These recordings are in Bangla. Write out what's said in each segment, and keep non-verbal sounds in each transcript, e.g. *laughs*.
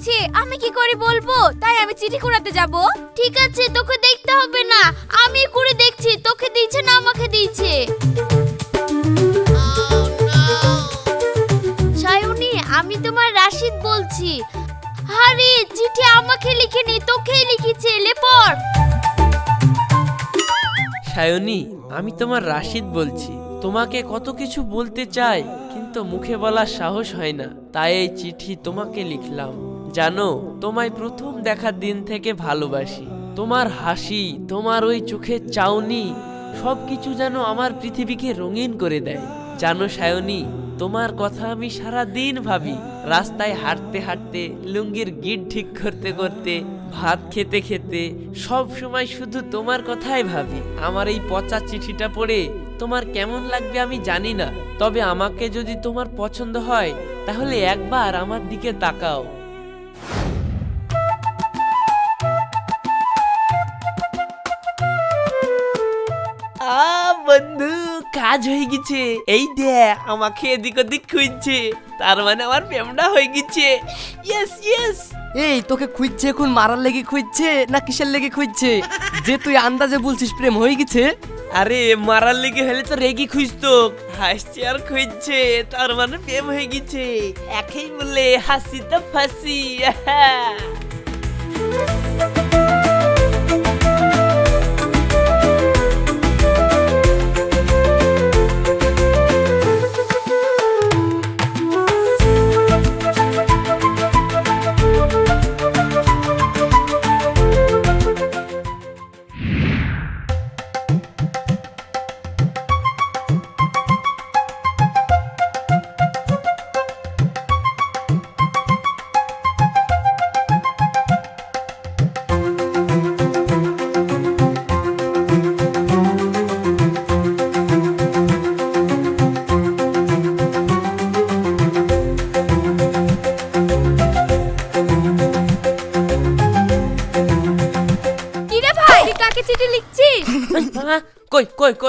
দিয়েছে আমি কি করে বলব? তাই আমি চিঠি কুড়াতে যাব। ঠিক আছে, তোকে দেখতে হবে না। আমি করে দেখছি, তোকে দিয়েছে না আমাকে দিয়েছে। সায়নী, আমি তোমার রাশিদ বলছি। আরে, চিঠি আমাকে লিখে লিখেনি, তোকেই লিখেছে লে পড় সায়নী, আমি তোমার রাশিদ বলছি। তোমাকে কত কিছু বলতে চাই, কিন্তু মুখে বলার সাহস হয় না। তাই এই চিঠি তোমাকে লিখলাম। জানো, তোমায় প্রথম দেখার দিন থেকে ভালোবাসি। তোমার হাসি, তোমার ওই চোখের চাউনি সব কিছু যেন আমার পৃথিবীকে রঙিন করে দেয়। জানো সায়নী, তোমার কথা আমি সারা দিন ভাবি। রাস্তায় হাঁটতে হাঁটতে, লুঙ্গির গিট ঠিক করতে করতে, ভাত খেতে খেতে, সব সময় শুধু তোমার কথাই ভাবি। আমার এই পচা চিঠিটা পড়ে তোমার কেমন লাগবে আমি জানি না। তবে আমাকে যদি তোমার পছন্দ হয়, তাহলে একবার আমার দিকে তাকাও। কাজ হয়ে গেছে। এই দেখ আমাকে এদিক ওদিক খুঁজছে। তার মানে আমার প্রেমটা হয়ে গেছে। ইয়েস ইয়েস এই তোকে খুঁজছে এখন মারার লেগে খুঁজছে না কিসের লেগে খুঁজছে? যে তুই আন্দাজে বলছিস প্রেম হয়ে গেছে। আরে মারার লেগে হলে তো রেগি খুঁজতো। হাসছে আর খুঁজছে তার মানে প্রেম হয়ে গেছে। একই বলে হাসি তো ফাঁসি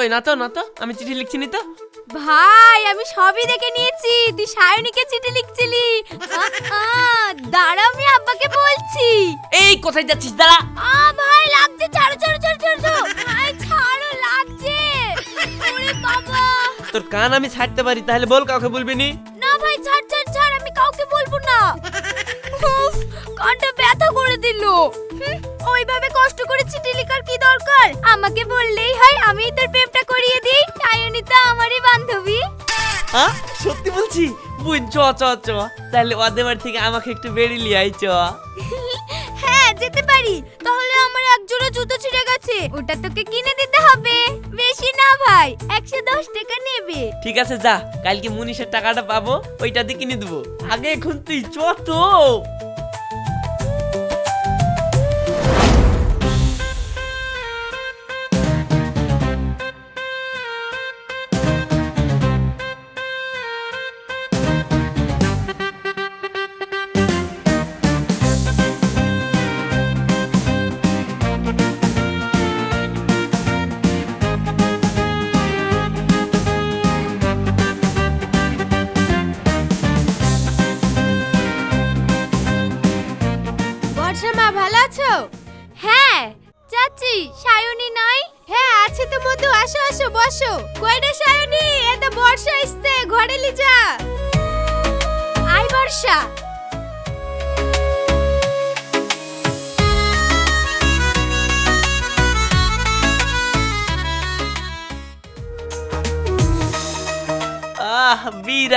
কই না তো না তো আমি চিঠি লিখছি নি তো? ভাই আমি সবই দেখে নিয়েছি। তুই সায়নীকে চিঠি লিখছিলি। দাঁড়া আমি আব্বাকে বলছি। এই কোথায় যাচ্ছিস? দাঁড়া। আ ভাই লাগছে ছাড়ো ছাড়ো ছাড়ো ছাড়ো ছাড়ো। ভাই ছাড়ো লাগছে। ওরে বাবা। তোর কান আমি ছাড়তে পারি তাহলে বল কাউকে বলবি নি? না ভাই ছাড় ছাড় ছাড় আমি কাউকে বলব না। উফ, কানটা ব্যথা করে দিল। ওইভাবে কষ্ট করে চিঠি লেখার কি দরকার? আমাকে বললেই হয় আমি তোর প্রেমটা করিয়ে দিই তো আমারই বান্ধবী। হ্যাঁ সত্যি বলছি? বুঝ চ চ চ। তাহলে ওদের বাড়ি থেকে আমাকে একটু বেরিয়ে লিয়ে আই চ। হ্যাঁ যেতে পারি। তাহলে আমার এক জোড়া জুতো ছিঁড়ে গেছে। ওটা তোকে কিনে দিতে হবে। বেশি না ভাই। একশো দশ টাকা নেবে। ঠিক আছে যা। কালকে মুনিশের টাকাটা পাবো ওইটা দিয়ে কিনে দেবো। আগে এখন তুই চ তো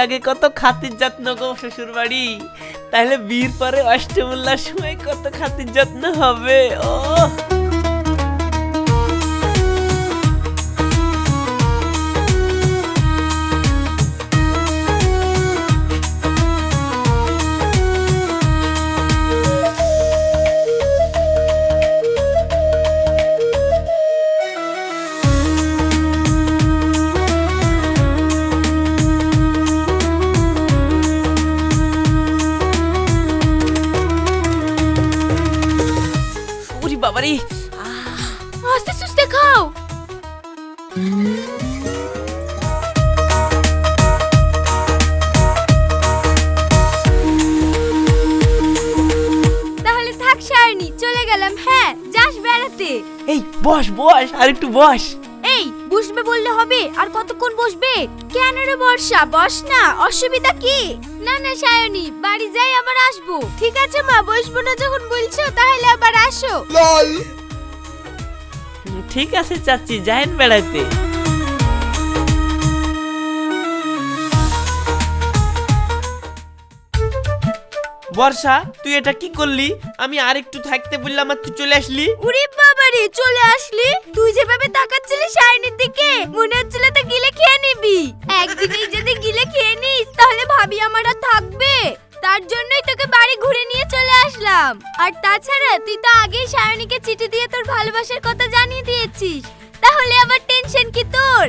আগে কত খাতির যত্ন গো শ্বশুর বাড়ি তাহলে বিয়ের পরে অষ্টমূল্যার সময় কত খাতির যত্ন হবে? ও বাড়ি আস্তে সুস্তে খাও তাহলে থাক সারনি চলে গেলাম হ্যাঁ যাস বেড়াতে। এই বস বস আর একটু বস। এই বসবে বললে হবে আর কতক্ষণ বসবে? কেন রে বর্ষা বস না অসুবিধা কি? না না সায়নী বাড়ি যাই আবার আসব। ঠিক আছে মা বসবো না যখন বলছো তাহলে আবার আসো। ঠিক আছে চাচ্ছি যাইন বেড়াইতে। বর্ষা তুই এটা কি করলি? আমি আরেকটু থাকতে বললাম আর তুই চলে আসলি। উরে বাবারে চলে আসলি? তুই যেভাবে তাকাচ্ছিলি শাইনির দিকে, মনে হচ্ছিল তো গিলে খেয়ে নিবি। একদিনেই যদি গিলে খেয়ে নিস, তাহলে ভাবি আমার আর থাকবে। তার জন্যই তোকে বাড়ি ঘুরে নিয়ে চলে আসলাম। আর তাছাড়া, তুই তো আগেই সায়নীকে চিঠি দিয়ে তোর ভালোবাসার কথা জানিয়ে দিয়েছিস। তাহলে আবার টেনশন কি তোর?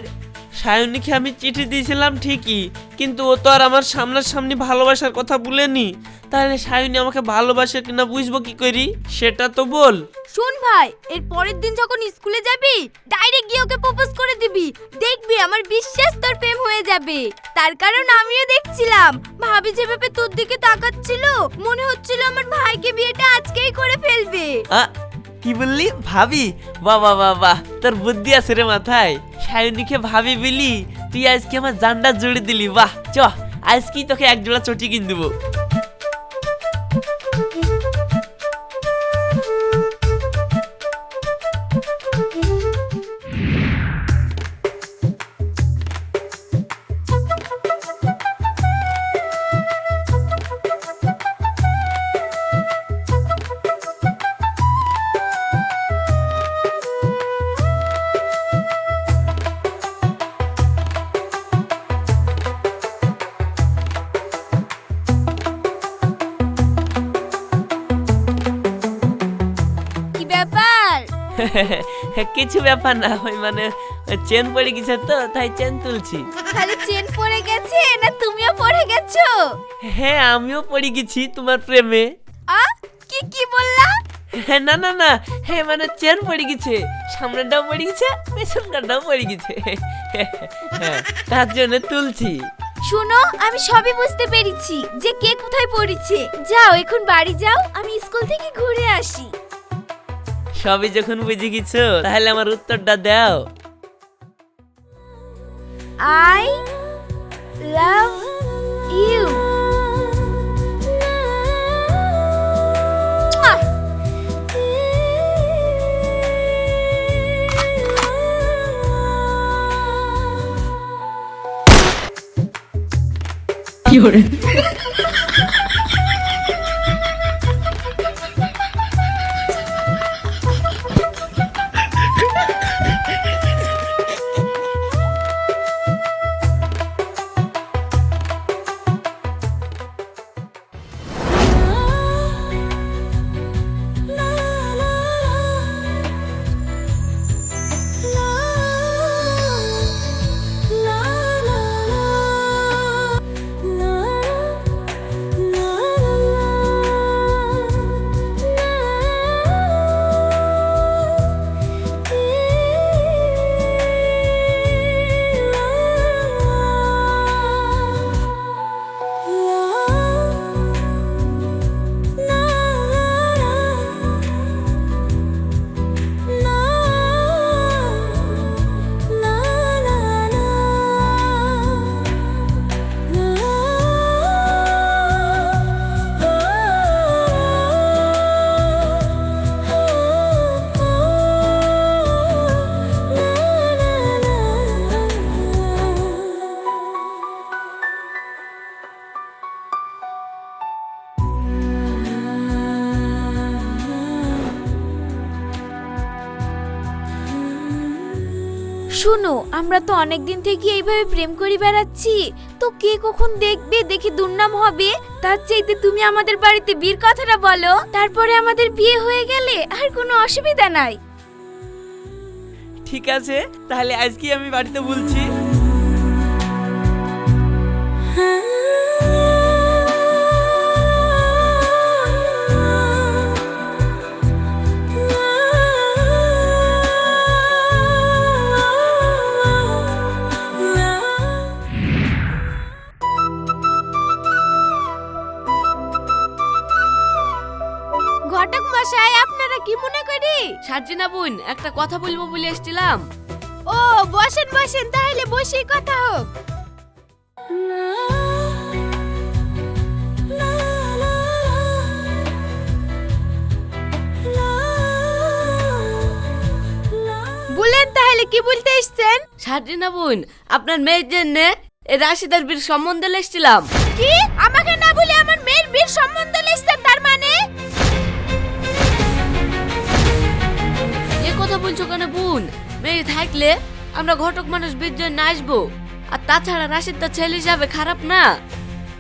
সায়নীকে আমি চিঠি দিয়েছিলাম ঠিকই কিন্তু ও তো আর আমার সামনাসামনি ভালোবাসার কথা বলেনি। তাহলে সায়নী আমাকে ভালোবাসে কিনা বুঝব কি করি? সেটা তো বল। শোন ভাই এর পরের দিন যখন স্কুলে যাবি ডাইরেক্ট গিয়ে ওকে প্রপোজ করে দিবি। দেখবি আমার বিশ্বাস তোর প্রেম হয়ে যাবে। তার কারণ আমিও দেখছিলাম। ভাবি যেভাবে তোর দিকে তাকাচ্ছিল মনে হচ্ছিল আমার ভাইকে বিয়েটা আজকেই করে ফেলবে। কি বললি? ভাবি? বা বা বাহ বাহ। তোর বুদ্ধি আছে রে মাথায়। সায়নীকে ভাবি বিলি, তুই আজকে আমার জান্ডা জুড়ে দিলি, বাহ, চ, আজকেই তোকে এক জোড়া চটি কিন দেবো। *laughs* কিছু ব্যাপার না ওই মানে চেন পড়ে গেছে তো তাই চেন তুলছি। খালি চেন পড়ে গেছে না তুমিও পড়ে গেছো? হ্যাঁ আমিও পড়ে গেছি তোমার প্রেমে। আ কি কি বললা? হ্যাঁ না না না হ্যাঁ মানে চেন পড়ে গেছে সামনেটাও পড়ে গেছে পেছনটাও পড়ে গেছে। হ্যাঁ, তার জন্য তুলছি। শোনো আমি সবই বুঝতে পেরেছি যে কে কোথায় পড়েছে। যাও এখন বাড়ি যাও আমি স্কুল থেকে ঘুরে আসি। সবই যখন বুঝে গেছো তাহলে আমার উত্তরটা দাও। I love you. শোনো, আমরা তো অনেক দিন থেকে এইভাবে প্রেম করি বেড়াচ্ছি। তো কে কখন দেখবে, দেখে দুর্নাম হবে? তার চাইতে তুমি আমাদের বাড়িতে বিয়ের কথাটা বলো। তারপরে আমাদের বিয়ে হয়ে গেলে আর কোনো অসুবিধা নাই। ঠিক আছে, তাহলে আজকে আমি বাড়িতে বলছি। মশাই আপনারা কি মনে করি? সার্জিনা বোন একটা কথা বলব বলে এসেছিলাম। ও বসেন বসেন তাহলে বসেই কথা হোক। বলেন তাহলে কি বলতে এসছেন? সার্জিনা বোন আপনার মেয়ের জন্য রাশিদার বীর সম্বন্ধে এসেছিলাম। কি? আমাকে না বলে আমার মেয়ের বীর সম্বন্ধ কথা বলছো কেন বোন? মেয়ে থাকলে আমরা ঘটক মানুষ বীর না আসব। আর তাছাড়া রাশিদ তো ছেলে যাবে খারাপ না।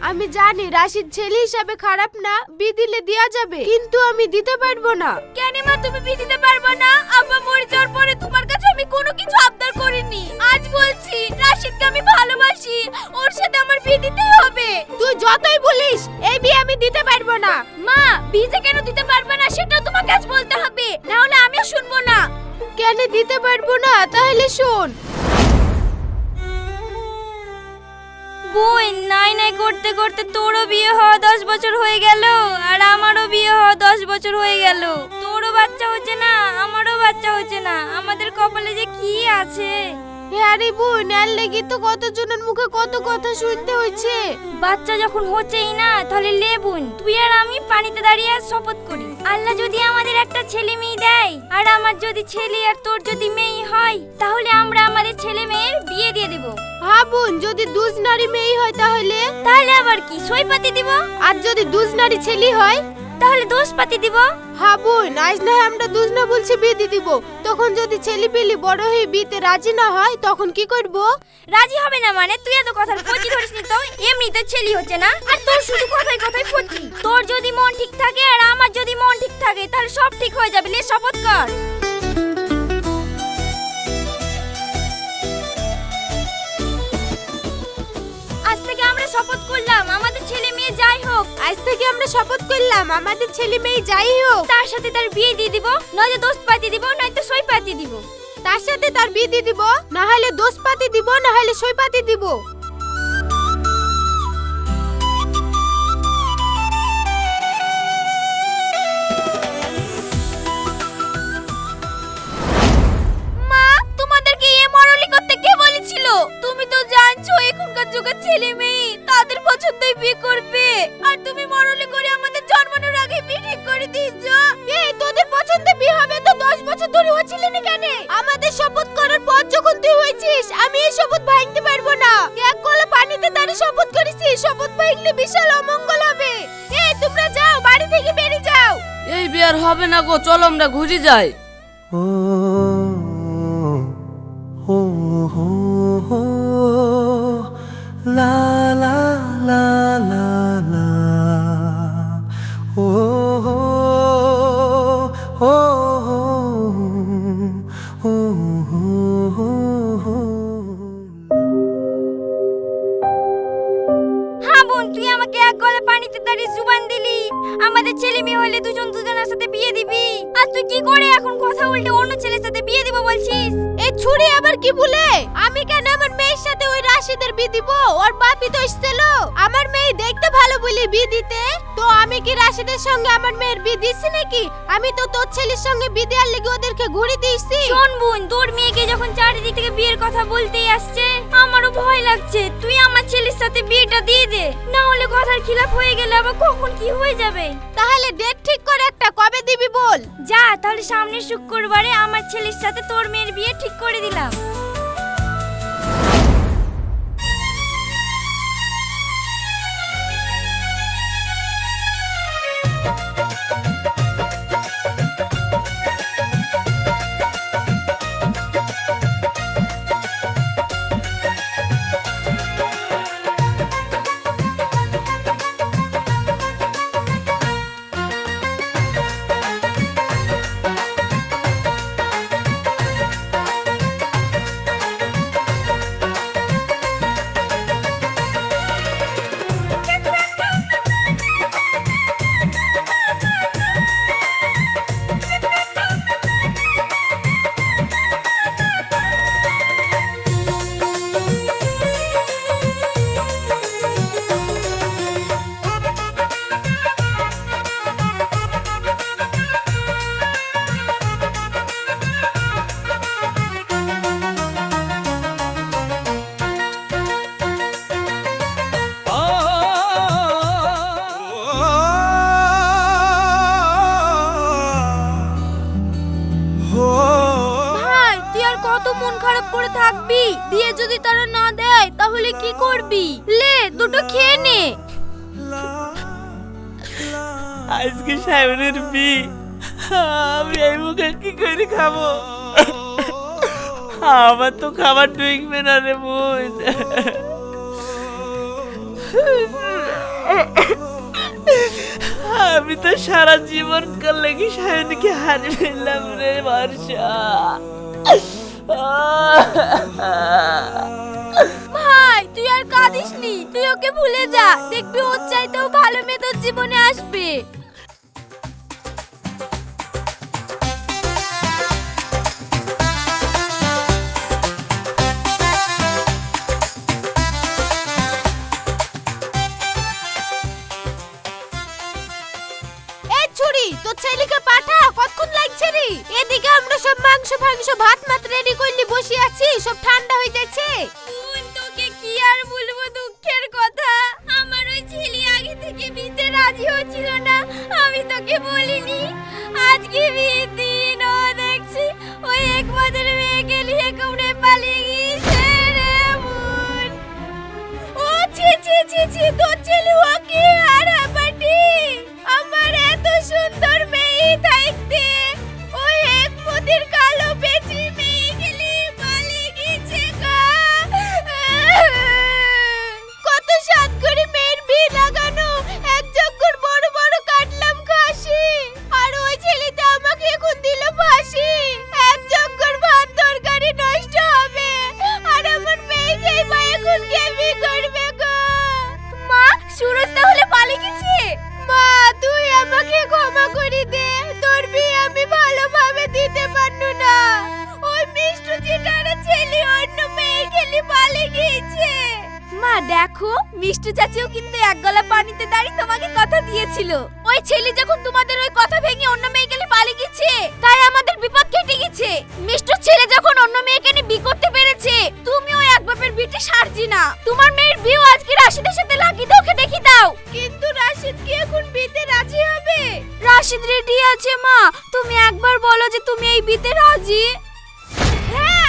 আমি জানি রাশিদ ছেলে হিসাবে খারাপ না বি দিলে দেয়া যাবে। কিন্তু আমি দিতে পারব না। কেন মা তুমি বি দিতে পারব না? আব্বা মরে যাওয়ার পরে তোমার কাছে আমি কোনো কিছু আবদার করিনি। আজ বলছি রাশিদকে আমি ভালোবাসি। ওর সাথে আমার বিয়ে দিতেই হবে। তুই যতই বলিস এই বিয়ে আমি দিতে পারব না। মা বিয়ে কেন দিতে পারবে না সেটাও তোমাকে আজ বলতে হবে। না হলে আমিও শুনব না। কেন দিতে পারব না? তাহলে শোন। বোন নাই নাই করতে করতে তোরও বিয়ে হওয়া দশ বছর হয়ে গেল, আর আমারও বিয়ে হওয়া দশ বছর হয়ে গেল। তোরও বাচ্চা হচ্ছে না, আমারও বাচ্চা হচ্ছে না। আমাদের কপালে যে কি আছে? আরে বোন আর লেগে তো কতজনের মুখে কত কথা শুনতে হয়েছে? বাচ্চা যখন হচ্ছেই না তাহলে লে বোন তুই আর আমি পানিতে দাঁড়িয়ে আর শপথ করি। আল্লাহ যদি আমাদের একটা ছেলে মেয়ে দেয় আর আমার যদি ছেলে আর তোর যদি মেয়ে হয় তাহলে আমরা আমাদের ছেলে মেয়ের বিয়ে দিয়ে দেব। হ্যাঁ বোন যদি দুজ নারী মেয়ে হয় তাহলে? তাহলে আবার কি? সইপাতি দিব? আর যদি দুজ নারী ছেলে হয় তাহলে দোষ পাতি দিব? হ্যাঁ বই আজ না আমরা দোষ না বলছি বিয়ে দিব। তখন যদি ছেলে পেলি বড় হয়ে বিয়েতে রাজি না হয় তখন কি করব? রাজি হবে না মানে? তুই এত কথার ফচি ধরিস নি তো? এমনিতে ছেলে হচ্ছে না? আর তোর শুধু কথায় কথায় ফচি তোর যদি মন ঠিক থাকে আর আমার যদি মন ঠিক থাকে তাহলে সব ঠিক হয়ে যাবে লে শপথ কর। আজ থেকে আমরা শপথ করলাম আমাদের ছেলে মেয়ে যাই হোক। তার সাথে তার বিয়ে দিয়ে দিব নয়তো দোস্ত পাতি দিব নয়তো সই পাতি দিব। তার সাথে তার বিয়ে দিয়ে দিব না হলে দোস্ত পাতি দিব না হলে সই পাতি দিব। না গো চলো আমরা ঘুরে যাই oh oh. হ্যাঁ বোন তুই আমাকে এক গলে পানিতে জুবান দিলি। আমাদের ছেলে মেয়ে হলে দুজন দুজনের সাথে বিয়ে দিবি। আর তুই কি করে এখন কথা উল্টে অন্য ছেলের সাথে বিয়ে দিব বলছিস? এই ছুরি আবার কি বলে? আমি কেন আমার মেয়ের সাথে ওই রাশিদের বিয়ে দিব? ওর বাপি তো এসেছিল। আমার মেয়ে দেখতে ভালো বলে বিয়ে দিতে। তো আমি কি রাশিদের সঙ্গে আমার মেয়ের বিয়ে দিছি নাকি? আমি তো তোর ছেলের সঙ্গে বিয়ে দেওয়ার লেগে ওদেরকে ঘুরে দিয়েছি। শোন বোন তোর মেয়েকে যখন চারিদিক থেকে বিয়ের কথা বলতেই আসছে আমারও ভয় লাগছে। তুই আমার ছেলের সাথে বিয়েটা দিয়ে দে। না হলে কথার খিলাফ হয়ে গেলে আবার কখন কি হয়ে যাবে? তাহলে ডেট ঠিক করে একটা কবে দিবি বল? যা তাহলে সামনের শুক্রবারে আমার ছেলের সাথে তোর মেয়ের বিয়ে ঠিক করে দিলাম। করবি? লে, দুটো খেয়ে নে। আজকে সায়নের বি আমি এই মুখে কি করে খাব? আমার তো খাবার ঢুকবে না রে বোন। আমি তো সারা জীবন কাল লেগে সায়নকে হারিয়ে ফেললাম রে বর্ষা। তুই আর কাঁদিস নি তুই ওকে ভুলে যা। দেখবি ওর চাইতেও ভালো মেয়ে তোর জীবনে আসবে। দেখো, মিষ্টু চাচিও কিন্তু এক গলা পানিতে দাঁড়িয়ে তোমাকে কথা দিয়েছিল। ওই ছেলে যখন তোমাদের ওই কথা ভেঙে অন্য মেয়ে গেলে পালিয়ে গেছে, তাই আমাদের বিপদ কেটে গেছে। মিষ্টুর ছেলে যখন অন্য মেয়েকে নিয়ে বি করতে পেরেছে তুমি ওই এক বাপের বিটে সারজি না। তোমার মেয়ের বিয়ে আজকে রাশিদের সাথে লাগিয়ে দাও দেখি দাও। কিন্তু রাশিদ কি এখন বিতে রাজি হবে? রাশিদ রেডি আছে মা। তুমি একবার বলো যে তুমি এই বিতে রাজি? হ্যাঁ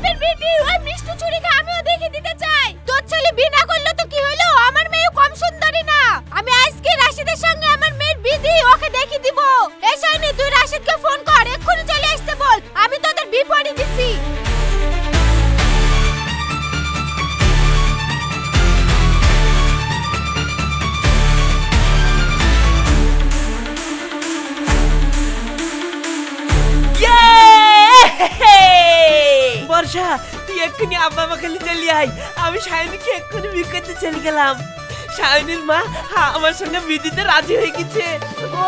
বাপের বেটি ওই মিষ্টি ছুরিকে আমিও দেখে দিতে চাই। তোর ছেলে বিনা করল তো কি হলো? আমার মেয়ে কম সুন্দরী না। আমি আজকে রাশিদের সঙ্গে আমার মেয়ের বিধি, ওকে দেখে দিব। এই তুই রাশিদকে ফোন কর, এক্ষুনি চলে আসতে বল। আমি তোদের আমি সায়নীকে এক্ষুনি বিয়ে করতে চলে গেলাম। সায়নীর মা হ্যাঁ, আমার সঙ্গে বিদিতে রাজি হয়ে গেছে। ও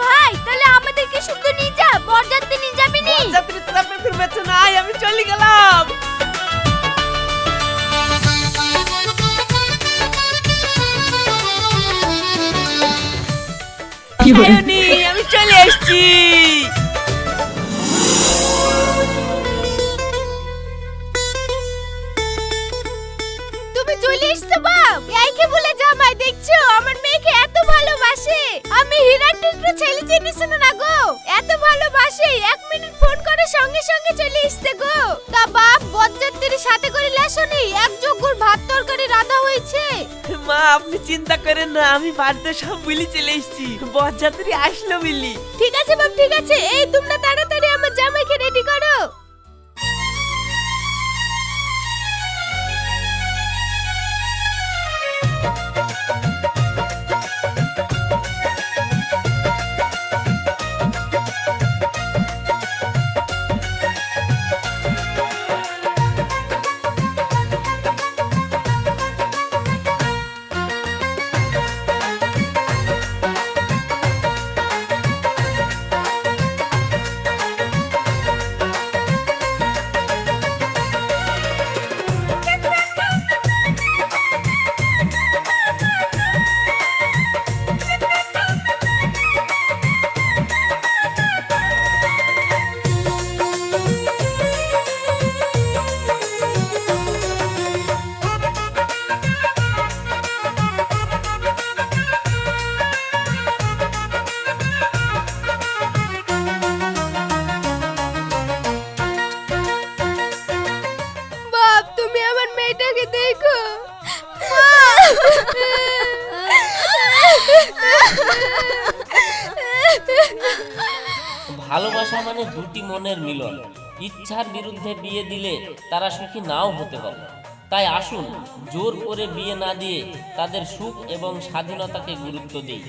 ভাই তাহলে আমাদেরকে শুধু নিয়ে যা বরযাত্রী নিয়ে যাবি নি? যাত্রী তোরা পেছন পেছন আয় আমি চলে গেলাম। আমি চলে এসেছি। দেখছ আমার মেয়েকে এত ভালোবাসে। আমি হীরার টুকরো ছেলে চিনিস না গো? এত ভালোবাসে এক মিনিট ফোন করে সঙ্গে সঙ্গে চলে এসছে গো। তা বাপ বজ্জাত্রীর সাথে করে লেসনি এক জগ্গুর ভাত তরকারি রাধা হয়েছে। মা আপনি চিন্তা করেন না আমি বাড়িতে সব মিলি চলে এসেছি। বরযাত্রী আসলো মিলি। ঠিক আছে বাপ ঠিক আছে। এই তোমরা তাড়াতাড়ি আমার জামাইকে রেডি করো। ইচ্ছার বিরুদ্ধে বিয়ে দিলে তারা সুখী নাও হতে পারে। তাই আসুন জোর করে বিয়ে না দিয়ে তাদের সুখ এবং স্বাধীনতাকে গুরুত্ব দিই।